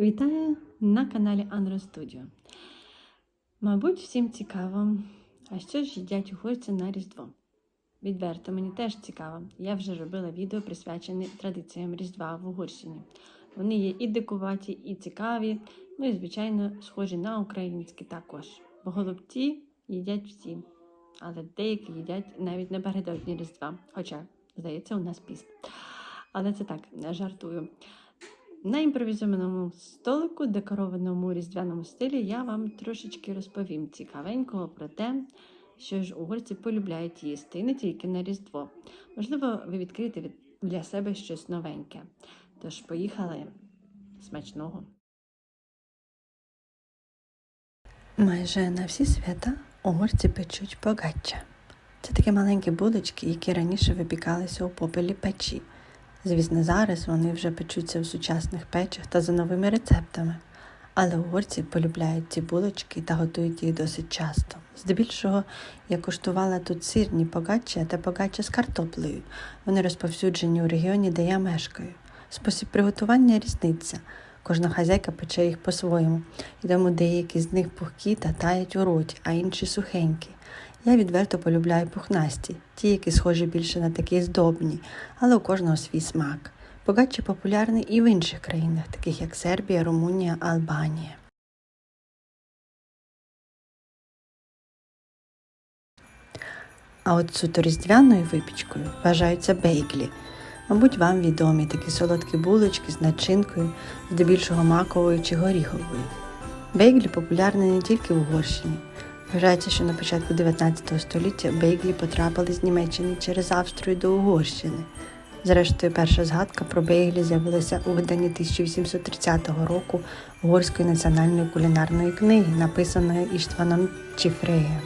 Вітаю на каналі Анро Studio. Мабуть, всім цікаво, а що ж їдять угорці на Різдво? Відверто, мені теж цікаво. Я вже робила відео присвячене традиціям Різдва в Угорщині. Вони є і дикуваті, і цікаві, ну і, звичайно, схожі на українські також. Бо голубці їдять всі, але деякі їдять навіть напередодні Різдва. Хоча, здається, у нас піст. Але це так, жартую. На імпровізованому столику, декорованому різдвяному стилі, я вам трошечки розповім цікавенького про те, що ж угорці полюбляють їсти, і не тільки на Різдво. Можливо, ви відкриєте для себе щось новеньке. Тож, поїхали смачного. Майже на всі свята угорці печуть погаччя. Це такі маленькі булочки, які раніше випікалися у попелі печі. Звісно, зараз вони вже печуться в сучасних печах та за новими рецептами. Але угорці полюбляють ці булочки та готують їх досить часто. Здебільшого я куштувала тут сирні погаччя та погаччя з картоплею. Вони розповсюджені у регіоні, де я мешкаю. Спосіб приготування різниця. Кожна хазяйка пече їх по-своєму, і тому деякі з них пухкі та таять у роті, а інші сухенькі. Я відверто полюбляю пухнасті, ті, які схожі більше на такі здобні, але у кожного свій смак. Погаччя популярний і в інших країнах, таких як Сербія, Румунія, Албанія. А от суто різдвяною випічкою вважаються бейглі. Мабуть, вам відомі такі солодкі булочки з начинкою, здебільшого маковою чи горіховою. Бейглі популярні не тільки в Угорщині. Вважається, що на початку 19 століття бейглі потрапили з Німеччини через Австрію до Угорщини. Зрештою, перша згадка про бейглі з'явилася у виданні 1830 року Угорської національної кулінарної книги, написаної Іштваном Чіфреєм.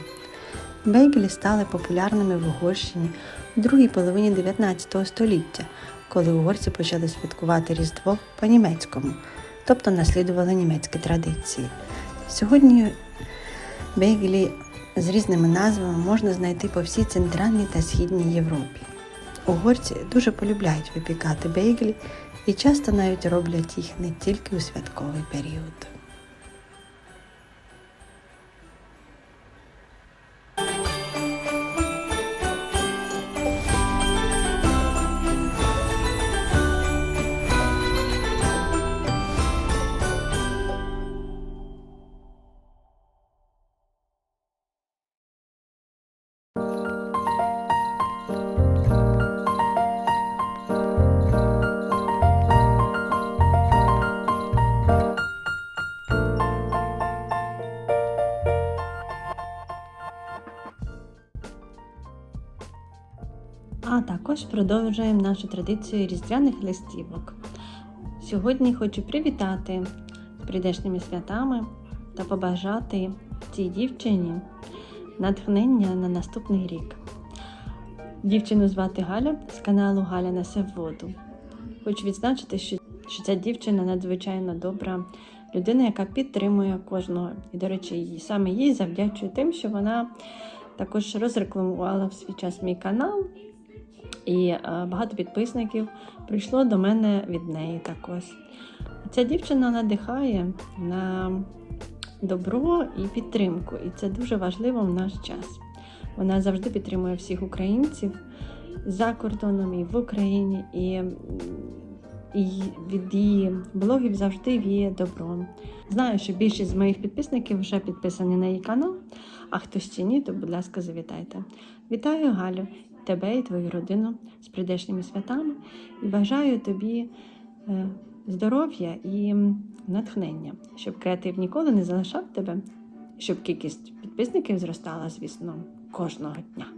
Бейглі стали популярними в Угорщині у другій половині 19 століття, коли угорці почали святкувати Різдво по-німецькому, тобто наслідували німецькі традиції. Сьогодні бейглі з різними назвами можна знайти по всій центральній та східній Європі. Угорці дуже полюбляють випікати бейглі і часто навіть роблять їх не тільки у святковий період. А також продовжуємо нашу традицію різдвяних листівок. Сьогодні хочу привітати з прийдешніми святами та побажати цій дівчині натхнення на наступний рік. Дівчину звати Галя з каналу Галя несе воду. Хочу відзначити, що, що ця дівчина надзвичайно добра людина, яка підтримує кожного. І, до речі, їй, саме їй завдячую тим, що вона також розрекламувала в свій час мій канал. І е, багато підписників прийшло до мене від неї також. Ця дівчина надихає на добро і підтримку, і це дуже важливо в наш час. Вона завжди підтримує всіх українців за кордоном і в Україні, і, і від її блогів завжди віє добро. Знаю, що більшість з моїх підписників вже підписані на її канал, а хто ще ні, то, будь ласка, завітайте. Вітаю Галю, тебе і твою родину з прийдешніми святами і бажаю тобі е, здоров'я і натхнення, щоб креатив ніколи не залишав тебе, щоб кількість підписників зростала, звісно, кожного дня.